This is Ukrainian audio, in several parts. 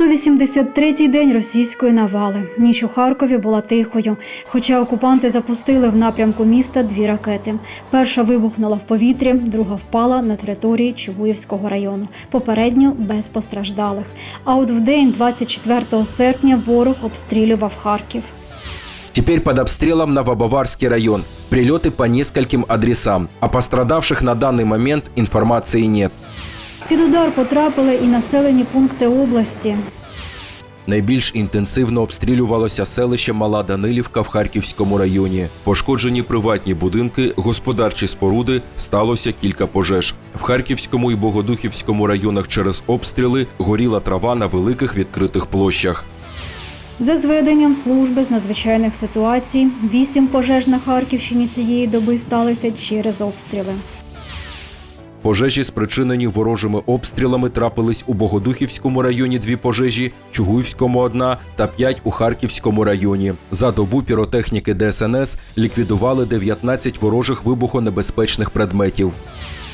183-й день російської навали. Ніч у Харкові була тихою. Хоча окупанти запустили в напрямку міста дві ракети. Перша вибухнула в повітрі, друга впала на території Чугуївського району. Попередньо без постраждалих. А от в день, 24 серпня, ворог обстрілював Харків. Теперь под обстрелом Новобаварский район. Прилеты по нескольким адресам. О пострадавших на данный момент информации нет. Під удар потрапили і населені пункти області. Найбільш інтенсивно обстрілювалося селище Мала Данилівка в Харківському районі. Пошкоджені приватні будинки, господарчі споруди, сталося кілька пожеж. В Харківському і Богодухівському районах через обстріли горіла трава на великих відкритих площах. За зведенням служби з надзвичайних ситуацій, вісім пожеж на Харківщині цієї доби сталися через обстріли. Пожежі, спричинені ворожими обстрілами, трапились у Богодухівському районі дві пожежі, Чугуївському одна та п'ять у Харківському районі. За добу піротехніки ДСНС ліквідували 19 ворожих вибухонебезпечних предметів.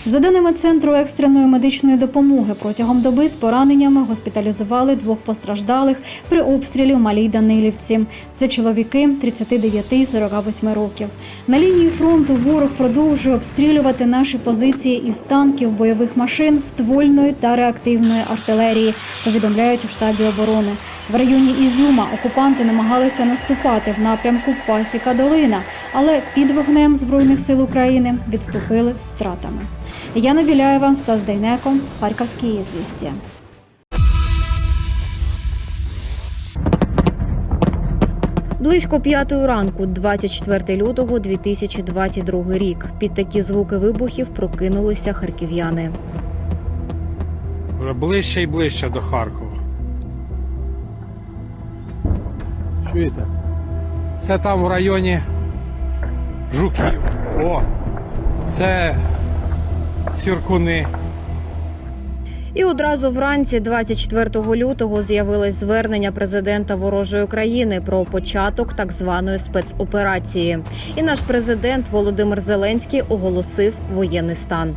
За даними центру екстреної медичної допомоги, протягом доби з пораненнями госпіталізували двох постраждалих при обстрілі в Малій Данилівці. Це чоловіки 39 і 48 років. На лінії фронту ворог продовжує обстрілювати наші позиції із танків, бойових машин, ствольної та реактивної артилерії. Повідомляють у штабі оборони. В районі Ізюма окупанти намагалися наступати в напрямку Пасіка Долина, але під вогнем збройних сил України відступили з втратами. Яна Біляєва, Стас Дейнеко, Харківські звістя. Близько п'ятої ранку, 24 лютого 2022 рік. Під такі звуки вибухів прокинулися харків'яни. Ближче і ближче до Харкова. Чуєте? Це там в районі Жуків. О! Це Ціркуни. І одразу вранці, 24 лютого, з'явилось звернення президента ворожої країни про початок так званої спецоперації. І наш президент Володимир Зеленський оголосив воєнний стан.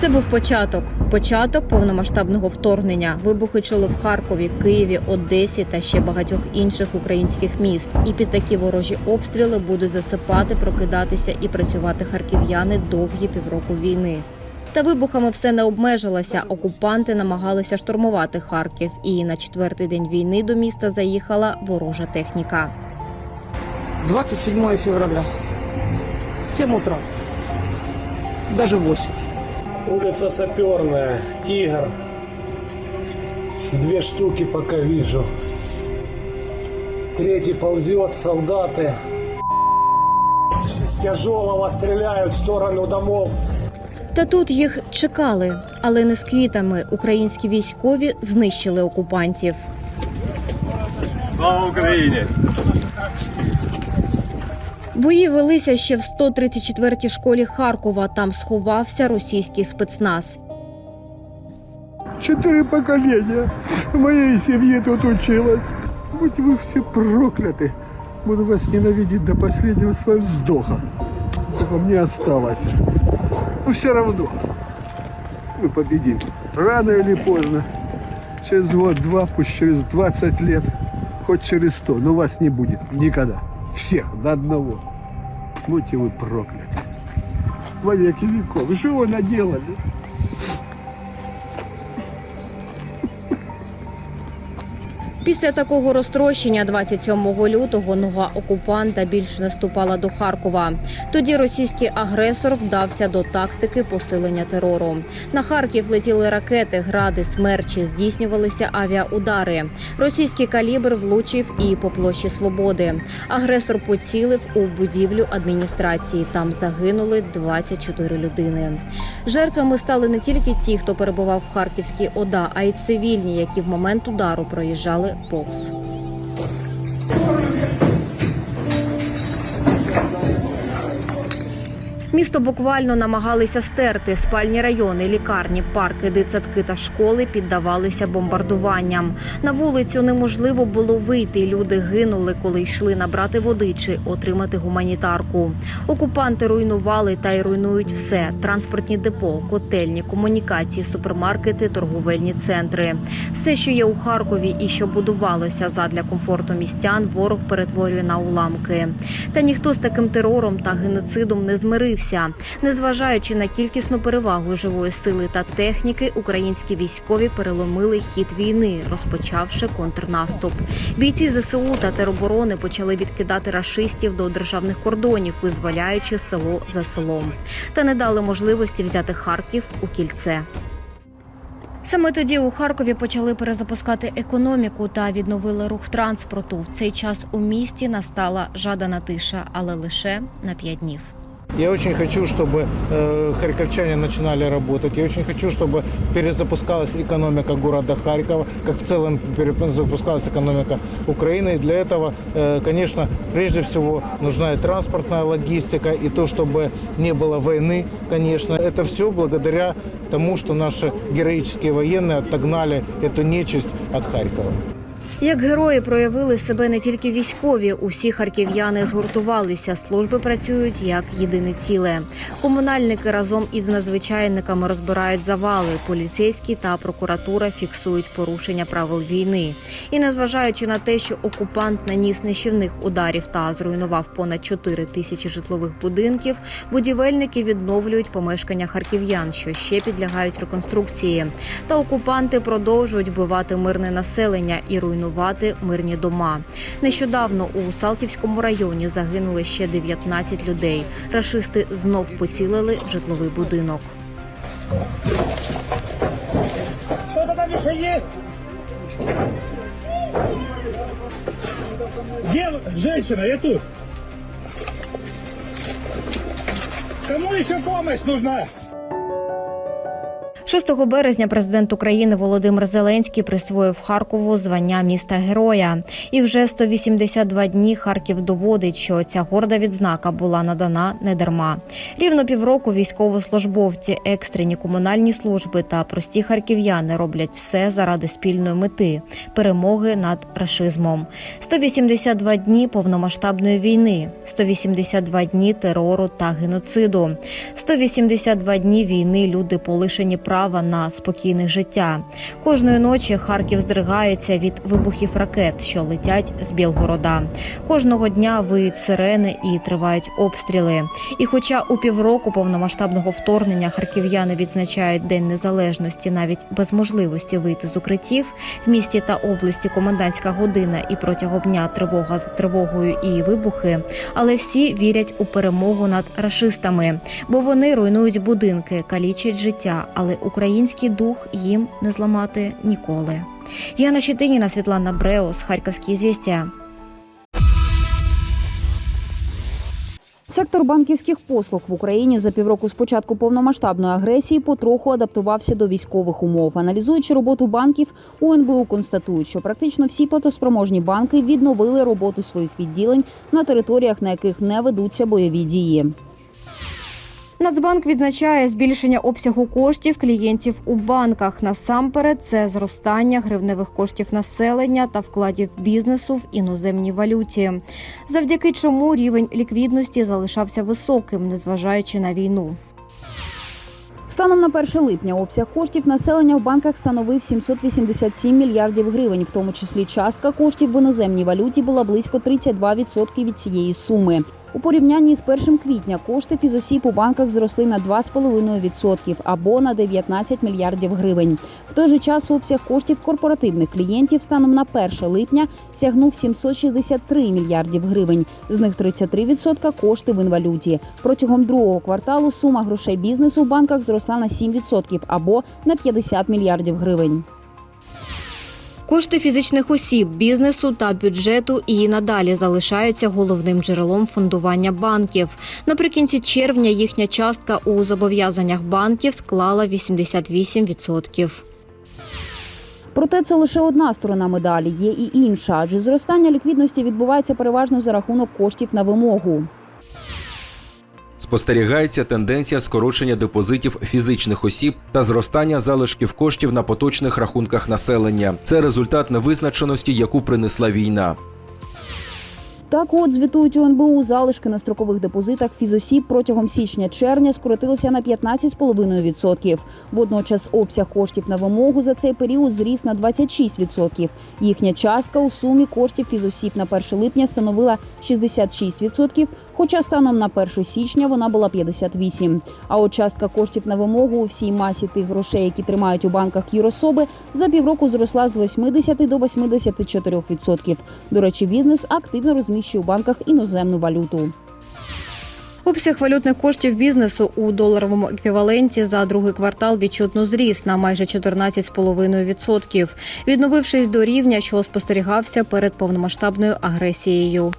Це був початок. Початок повномасштабного вторгнення. Вибухи чули в Харкові, Києві, Одесі та ще багатьох інших українських міст. І під такі ворожі обстріли будуть засипати, прокидатися і працювати харків'яни довгі півроку війни. Та вибухами все не обмежилося. Окупанти намагалися штурмувати Харків, і на четвертий день війни до міста заїхала ворожа техніка. 27 февраля. 7 утра. Даже 8. Улица Саперная, Тигр. Две штуки пока вижу. Третий ползет, солдаты. С тяжелого стреляют в сторону домов. Та тут їх чекали, але не з квітами. Українські військові знищили окупантів. Слава Україні! Бої велися ще в 134-й школі Харкова. Там сховався російський спецназ. Четыре поколения моей семьи тут училось. Будь вы все прокляты. Буду вас ненавидеть до последнего своего вздоха. Сколько мне осталось. Но все равно мы победим. Рано или поздно. Через год-два, пусть через 20 лет, хоть через 100, но вас не будет никогда. Всех до одного. Будьте вы прокляты. Во веки веков. И что вы наделали? Після такого розтрощення 27 лютого нога окупанта більше не ступала до Харкова. Тоді російський агресор вдався до тактики посилення терору. На Харків летіли ракети, гради, смерчі, здійснювалися авіаудари. Російський калібр влучив і по площі Свободи. Агресор поцілив у будівлю адміністрації. Там загинули 24 людини. Жертвами стали не тільки ті, хто перебував в Харківській ОДА, а й цивільні, які в момент удару проїжджали box. Місто буквально намагалися стерти спальні райони, лікарні, парки, дитсадки та школи піддавалися бомбардуванням. На вулицю неможливо було вийти. Люди гинули, коли йшли набрати води чи отримати гуманітарку. Окупанти руйнували та й руйнують все: транспортні депо, котельні, комунікації, супермаркети, торговельні центри. Все, що є у Харкові і що будувалося задля комфорту містян, ворог перетворює на уламки. Та ніхто з таким терором та геноцидом не змирився. Незважаючи на кількісну перевагу живої сили та техніки, українські військові переломили хід війни, розпочавши контрнаступ. Бійці ЗСУ та тероборони почали відкидати рашистів до державних кордонів, визволяючи село за селом, та не дали можливості взяти Харків у кільце. Саме тоді у Харкові почали перезапускати економіку та відновили рух транспорту. В цей час у місті настала жадана тиша, але лише на п'ять днів. Я очень хочу, чтобы э, харьковчане начинали работать. Я очень хочу, чтобы перезапускалась экономика города Харькова, как в целом перезапускалась экономика Украины. И для этого, э, конечно, прежде всего нужна и транспортная логистика, и то, чтобы не было войны, конечно. Это все благодаря тому, что наши героические военные отогнали эту нечисть от Харькова. Як герої проявили себе не тільки військові, усі харків'яни згуртувалися. Служби працюють як єдине ціле. Комунальники разом із надзвичайниками розбирають завали. Поліцейські та прокуратура фіксують порушення правил війни. І незважаючи на те, що окупант наніс нищівних ударів та зруйнував понад 4 тисячі житлових будинків, будівельники відновлюють помешкання харків'ян, що ще підлягають реконструкції. Та окупанти продовжують вбивати мирне населення і руйнувати мирні дома. Нещодавно у Салтівському районі загинули ще 19 людей. Рашисти знов поцілили в житловий будинок. Что-то там есть? Где вы? женщина? Я тут. Кому еще помощь нужна? 6 березня президент України Володимир Зеленський присвоїв Харкову звання міста героя. І вже 182 дні Харків доводить, що ця горда відзнака була надана недарма. Рівно півроку військовослужбовці, екстрені комунальні служби та прості харків'яни роблять все заради спільної мети перемоги над рашизмом. 182 дні повномасштабної війни, 182 дні терору та геноциду, 182 дні війни люди полишені права на спокійне життя. Кожної ночі Харків здригається від вибухів ракет, що летять з Білгорода. Кожного дня виють сирени і тривають обстріли. І, хоча у півроку повномасштабного вторгнення харків'яни відзначають День Незалежності навіть без можливості вийти з укриттів в місті та області комендантська година і протягом дня тривога за тривогою і вибухи, але всі вірять у перемогу над рашистами, бо вони руйнують будинки, калічать життя, але український дух їм не зламати ніколи. Яна Щетиніна, Світлана Бреус, Харківські звістя. Сектор банківських послуг в Україні за півроку з початку повномасштабної агресії потроху адаптувався до військових умов. Аналізуючи роботу банків, УНБУ констатують, що практично всі платоспроможні банки відновили роботу своїх відділень на територіях, на яких не ведуться бойові дії. Нацбанк відзначає збільшення обсягу коштів клієнтів у банках. Насамперед, це зростання гривневих коштів населення та вкладів бізнесу в іноземній валюті, завдяки чому рівень ліквідності залишався високим, незважаючи на війну. Станом на 1 липня обсяг коштів населення в банках становив 787 мільярдів гривень, в тому числі частка коштів в іноземній валюті була близько 32% від цієї суми. У порівнянні з 1 квітня кошти фізосіб у банках зросли на 2,5% або на 19 мільярдів гривень. В той же час обсяг коштів корпоративних клієнтів станом на 1 липня сягнув 763 мільярдів гривень. З них 33% кошти в інвалюті. Протягом другого кварталу сума грошей бізнесу в банках зросла на 7% або на 50 мільярдів гривень. Кошти фізичних осіб, бізнесу та бюджету і надалі залишаються головним джерелом фондування банків. Наприкінці червня їхня частка у зобов'язаннях банків склала 88%. Проте це лише одна сторона медалі, є і інша, адже зростання ліквідності відбувається переважно за рахунок коштів на вимогу. Спостерігається тенденція скорочення депозитів фізичних осіб та зростання залишків коштів на поточних рахунках населення. Це результат невизначеності, яку принесла війна. Так от звітують у НБУ залишки на строкових депозитах фізосіб протягом січня-червня скоротилися на 15,5%. Водночас обсяг коштів на вимогу за цей період зріс на 26%. Їхня частка у сумі коштів фізосіб на 1 липня становила 66%, хоча станом на 1 січня вона була 58%. А от частка коштів на вимогу у всій масі тих грошей, які тримають у банках юрособи, за півроку зросла з 80 до 84%. До речі, бізнес активно розміщує у банках іноземну валюту. Обсяг валютних коштів бізнесу у доларовому еквіваленті за другий квартал відчутно зріс на майже 14,5%, відновившись до рівня, що спостерігався перед повномасштабною агресією.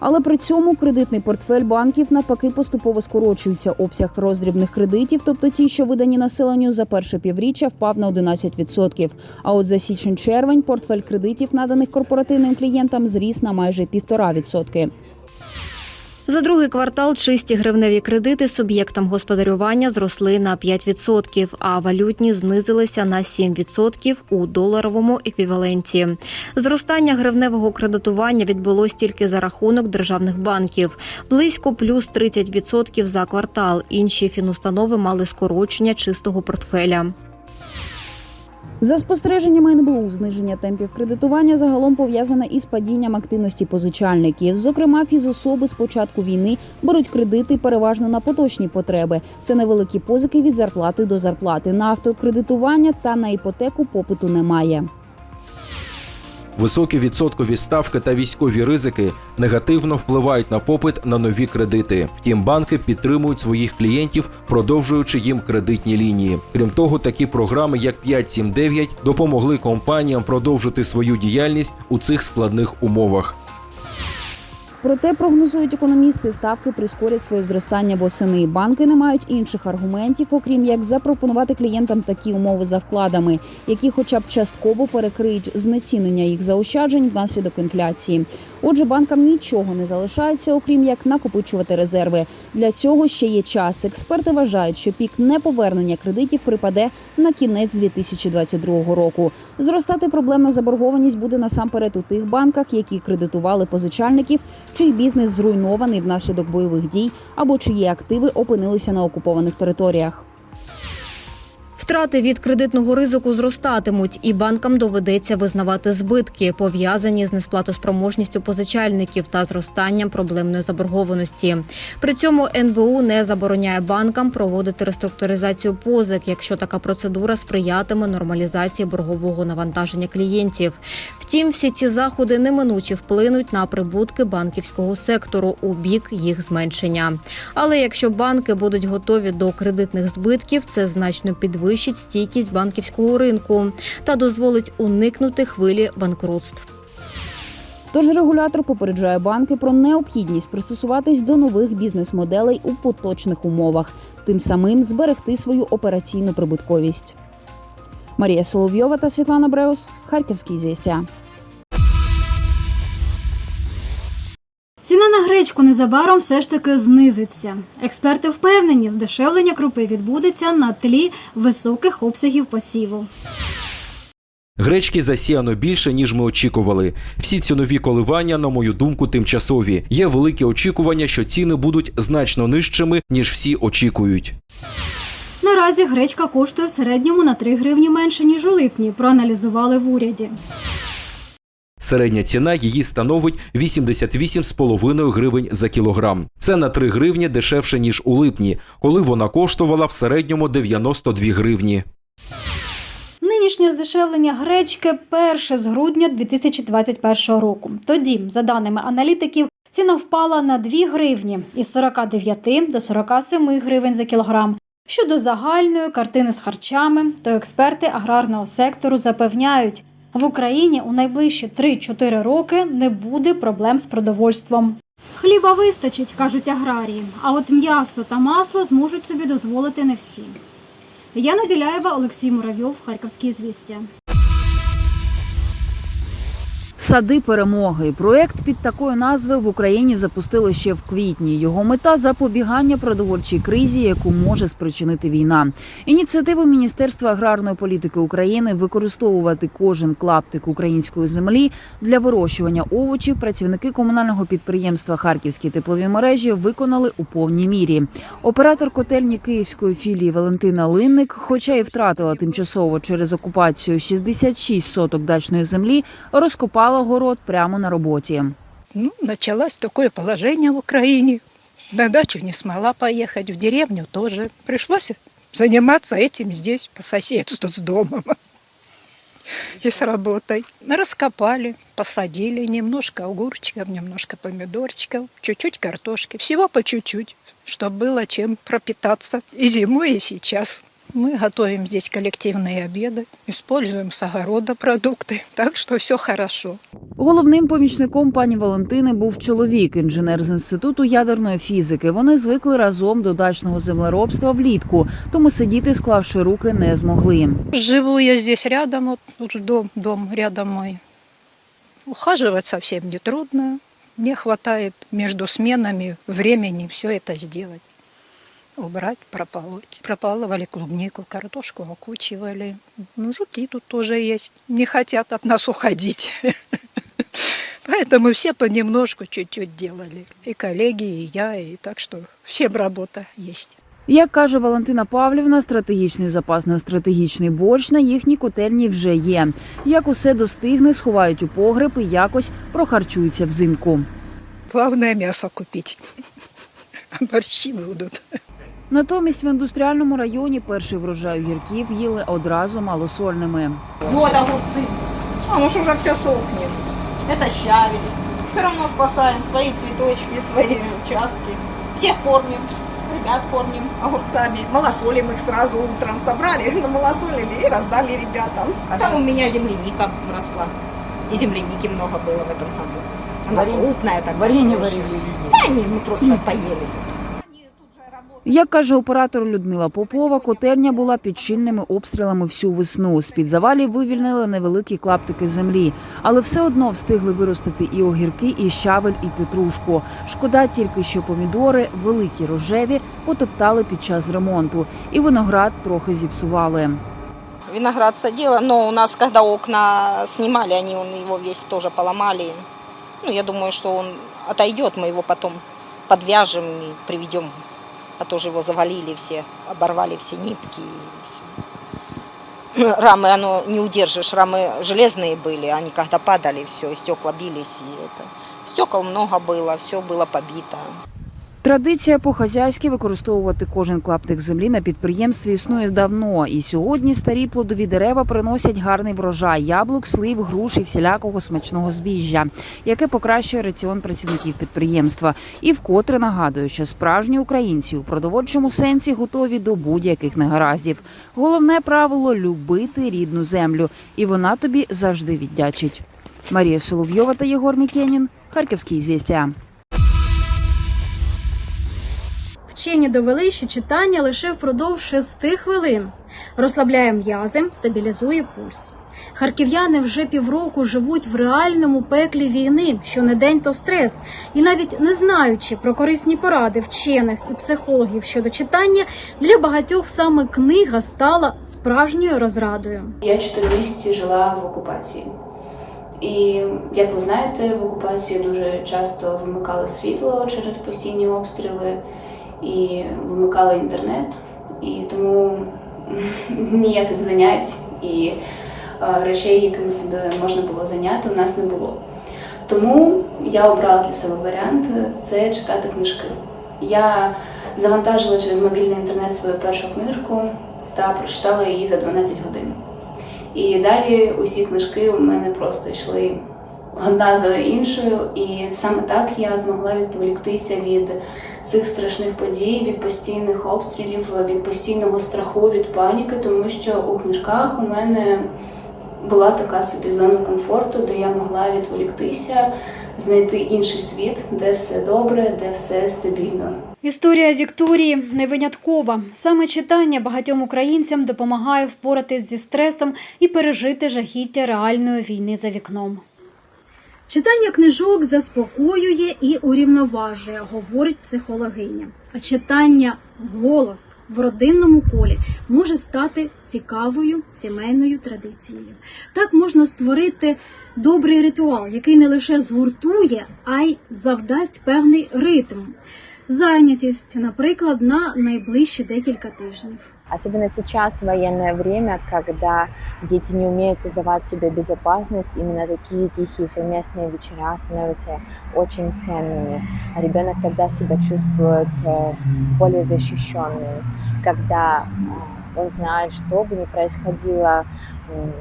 Але при цьому кредитний портфель банків навпаки поступово скорочується. Обсяг роздрібних кредитів, тобто ті, що видані населенню за перше півріччя, впав на 11%. А от за січень-червень портфель кредитів, наданих корпоративним клієнтам, зріс на майже 1,5%. За другий квартал чисті гривневі кредити суб'єктам господарювання зросли на 5%, а валютні знизилися на 7% у доларовому еквіваленті. Зростання гривневого кредитування відбулось тільки за рахунок державних банків, близько плюс 30% за квартал. Інші фінустанови мали скорочення чистого портфеля. За спостереженнями НБУ, зниження темпів кредитування загалом пов'язане із падінням активності позичальників. Зокрема, фізособи з початку війни беруть кредити переважно на поточні потреби. Це невеликі позики від зарплати до зарплати. На автокредитування та на іпотеку попиту немає. Високі відсоткові ставки та військові ризики негативно впливають на попит на нові кредити. Втім, банки підтримують своїх клієнтів, продовжуючи їм кредитні лінії. Крім того, такі програми, як 579, допомогли компаніям продовжити свою діяльність у цих складних умовах. Проте прогнозують економісти, ставки прискорять своє зростання восени. Банки не мають інших аргументів, окрім як запропонувати клієнтам такі умови за вкладами, які, хоча б частково перекриють знецінення їх заощаджень внаслідок інфляції. Отже, банкам нічого не залишається, окрім як накопичувати резерви. Для цього ще є час. Експерти вважають, що пік неповернення кредитів припаде на кінець 2022 року. Зростати проблемна заборгованість буде насамперед у тих банках, які кредитували позичальників, чий бізнес зруйнований внаслідок бойових дій або чиї активи опинилися на окупованих територіях. Втрати від кредитного ризику зростатимуть, і банкам доведеться визнавати збитки, пов'язані з несплатоспроможністю позичальників та зростанням проблемної заборгованості. При цьому НБУ не забороняє банкам проводити реструктуризацію позик, якщо така процедура сприятиме нормалізації боргового навантаження клієнтів. Втім, всі ці заходи неминуче вплинуть на прибутки банківського сектору у бік їх зменшення. Але якщо банки будуть готові до кредитних збитків, це значно підвищить стійкість банківського ринку та дозволить уникнути хвилі банкрутств. Тож регулятор попереджає банки про необхідність пристосуватись до нових бізнес-моделей у поточних умовах, тим самим зберегти свою операційну прибутковість. Марія Соловйова та Світлана Бреус, Харківські звістя. Ціна на гречку незабаром все ж таки знизиться. Експерти впевнені, здешевлення крупи відбудеться на тлі високих обсягів посіву. Гречки засіяно більше, ніж ми очікували. Всі цінові коливання, на мою думку, тимчасові. Є великі очікування, що ціни будуть значно нижчими, ніж всі очікують. Наразі гречка коштує в середньому на 3 гривні менше, ніж у липні, проаналізували в уряді. Середня ціна її становить 88,5 гривень за кілограм. Це на 3 гривні дешевше, ніж у липні, коли вона коштувала в середньому 92 гривні. Нинішнє здешевлення гречки перше з грудня 2021 року. Тоді, за даними аналітиків, ціна впала на 2 гривні із 49 до 47 гривень за кілограм. Щодо загальної картини з харчами, то експерти аграрного сектору запевняють, в Україні у найближчі 3-4 роки не буде проблем з продовольством. Хліба вистачить, кажуть аграрії, а от м'ясо та масло зможуть собі дозволити не всі. Яна Біляєва, Олексій Муравйов, Харківські звістя. Сади перемоги. Проект під такою назвою в Україні запустили ще в квітні. Його мета запобігання продовольчій кризі, яку може спричинити війна. Ініціативу Міністерства аграрної політики України використовувати кожен клаптик української землі для вирощування овочів. Працівники комунального підприємства Харківські теплові мережі виконали у повній мірі. Оператор котельні київської філії Валентина Линник, хоча і втратила тимчасово через окупацію 66 соток дачної землі, розкопала город прямо на роботі. Ну, началось такое положение в Украине. На дачу не смогла поехать, в деревню тоже. Пришлось заниматься этим здесь, по соседству с домом. И с работой. Раскопали, посадили немножко огурчиков, немножко помидорчиков, чуть-чуть картошки. Всего по чуть-чуть, чтобы было чем пропитаться и зимой, и сейчас. Мы готовим здесь коллективные обеды, используем с огорода продукты, так что все хорошо. Головним помічником пані Валентини був чоловік, інженер з інституту ядерної фізики. Вони звикли разом до дачного землеробства влітку, тому сидіти, склавши руки, не змогли. Живу я здесь рядом, вот, вот дом, дом рядом мой. Ухаживать совсем не трудно. Мне хватает между сменами времени все это сделать. Убрать, прополоть. Прополывали клубнику, картошку окучивали. Ну, жуки тут тоже есть. Не хотят от нас уходить. Поэтому все понемножку чуть-чуть делали. И коллеги, и я, и так что всем работа есть. Як каже Валентина Павлівна, стратегічний запас на стратегічний борщ на їхній котельні вже є. Як усе достигне, сховають у погреб і якось прохарчуються взимку. Главное мясо купить. А борщи будут. Натомість в індустріальному районі перший врожай огірків їли одразу малосольними. Вот огурцы. А уж уже все сохнет. Это щавель. Все равно спасаем свои цветочки, свои участки. Всех кормим. Ребят кормим огурцами. Малосолим их сразу утром. Собрали, намалосолили и раздали ребятам. Там у меня земляника росла. И земляники много было в этом году. Она крупная так. Варенье варили. Да не, мы просто поели. Як каже оператор Людмила Попова, котельня була під щільними обстрілами всю весну. З під завалів вивільнили невеликі клаптики землі, але все одно встигли виростити і огірки, і щавель, і петрушку. Шкода тільки, що помідори, великі рожеві, потоптали під час ремонту, і виноград трохи зіпсували. Виноград садила, но у нас, когда окна снимали, они он его весь тоже поломали. Ну, я думаю, что он отойдет, мы его потом подвяжем и приведем. А то же его завалили все, оборвали все нитки и все. Рамы оно не удержишь, рамы железные были, они когда падали, все, стекла бились и это. Стекол много было, все было побито. Традиція по-хазяйськи використовувати кожен клаптик землі на підприємстві існує давно. І сьогодні старі плодові дерева приносять гарний врожай яблук, слив, груш і всілякого смачного збіжжя, яке покращує раціон працівників підприємства. І вкотре нагадую, що справжні українці у продовольчому сенсі готові до будь-яких негараздів. Головне правило любити рідну землю, і вона тобі завжди віддячить. Марія Соловйова та Єгор Мікенін, Харківські звістя. Вчені довели, що читання лише впродовж шести хвилин розслабляє м'язи, стабілізує пульс. Харків'яни вже півроку живуть в реальному пеклі війни, що не день, то стрес, і навіть не знаючи про корисні поради вчених і психологів щодо читання, для багатьох саме книга стала справжньою розрадою. Я чотири місяці жила в окупації. І як ви знаєте, в окупації дуже часто вимикали світло через постійні обстріли і вимикали інтернет. І тому ніяких занять і е, речей, якими себе можна було зайняти, у нас не було. Тому я обрала для себе варіант це читати книжки. Я завантажила через мобільний інтернет свою першу книжку та прочитала її за 12 годин. І далі усі книжки у мене просто йшли одна за іншою, і саме так я змогла відволіктися від цих страшних подій, від постійних обстрілів, від постійного страху, від паніки, тому що у книжках у мене була така собі зона комфорту, де я могла відволіктися, знайти інший світ, де все добре, де все стабільно. Історія Вікторії не виняткова. Саме читання багатьом українцям допомагає впоратись зі стресом і пережити жахіття реальної війни за вікном. Читання книжок заспокоює і урівноважує, говорить психологиня. А читання вголос в родинному колі може стати цікавою сімейною традицією. Так можна створити добрий ритуал, який не лише згуртує, а й завдасть певний ритм. Зайнятість, наприклад, на найближчі декілька тижнів. Особенно сейчас, в военное время, когда дети не умеют создавать себе безопасность, именно такие тихие совместные вечера становятся очень ценными. Ребенок тогда себя чувствует э, более защищенным, когда э, он знает, что бы ни происходило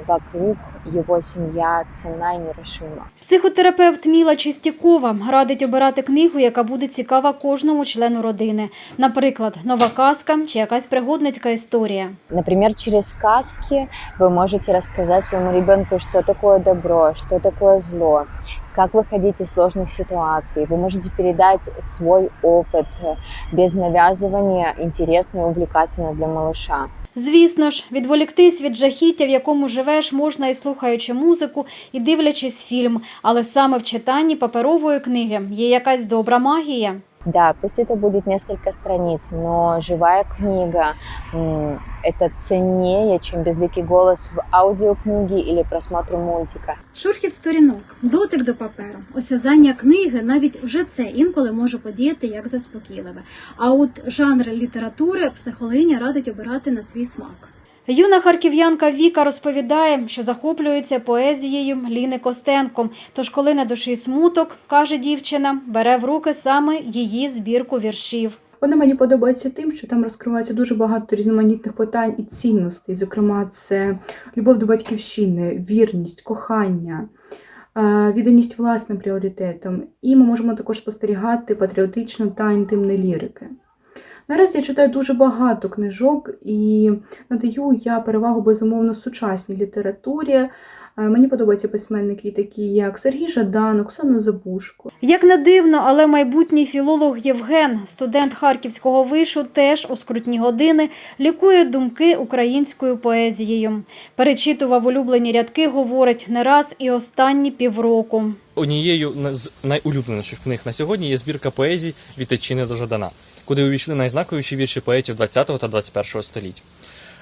вокруг, его семья ценна и нерушима. Психотерапевт Міла Чистякова радить обирати книгу, яка буде цікава кожному члену родини. Наприклад, нова казка чи якась пригодницька історія. Например, через сказки вы можете рассказать своему ребенку, что такое добро, что такое зло, как выходить из сложных ситуаций. Вы можете передать свой опыт э, без навязывания, интересно и увлекательно для малыша. Звісно ж, відволіктись від жахіття, в якому живеш, можна і слухаючи музику, і дивлячись фільм. Але саме в читанні паперової книги є якась добра магія. Да, пусть это будет несколько страниц, но живая книга это ценнее, чем безликий голос в аудиокниге или просмотру мультика. Шурхіт сторінок, дотик до паперу, осязання книги, навіть вже це інколи може подіяти як заспокійливе. А от жанр літератури психологиня радить обирати на свій смак. Юна харків'янка Віка розповідає, що захоплюється поезією Ліни Костенко. Тож, коли на душі смуток, каже дівчина, бере в руки саме її збірку віршів. Вона мені подобається тим, що там розкривається дуже багато різноманітних питань і цінностей. Зокрема, це любов до батьківщини, вірність, кохання, е, відданість власним пріоритетам. І ми можемо також спостерігати патріотичну та інтимну лірики. Наразі я читаю дуже багато книжок і надаю я перевагу безумовно сучасній літературі. Е, Мені подобаються письменники, такі як Сергій Жадан, Оксана Забушко. Як не дивно, але майбутній філолог Євген, студент харківського вишу, теж у скрутні години лікує думки українською поезією. Перечитував улюблені рядки, говорить не раз і останні півроку. Однією з найулюбленіших книг на сьогодні є збірка поезій від Тичини до Жадана, куди увійшли найзнаковіші вірші поетів 20 та 21 століть.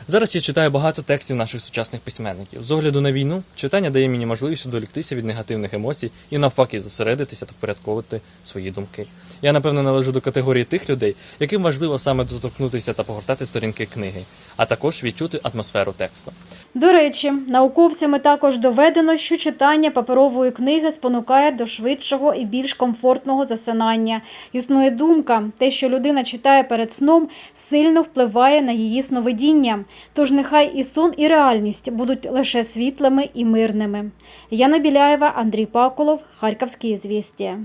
Зараз я читаю багато текстів наших сучасних письменників. З огляду на війну, читання дає мені можливість відволіктися від негативних емоцій і навпаки зосередитися та впорядковувати свої думки. Я напевно належу до категорії тих людей, яким важливо саме доторкнутися та погортати сторінки книги, а також відчути атмосферу тексту. До речі, науковцями також доведено, що читання паперової книги спонукає до швидшого і більш комфортного засинання. Існує думка, те, що людина читає перед сном, сильно впливає на її сновидіння. Тож нехай і сон, і реальність будуть лише світлими і мирними. Яна Біляєва, Андрій Паколов, Харківські звістя.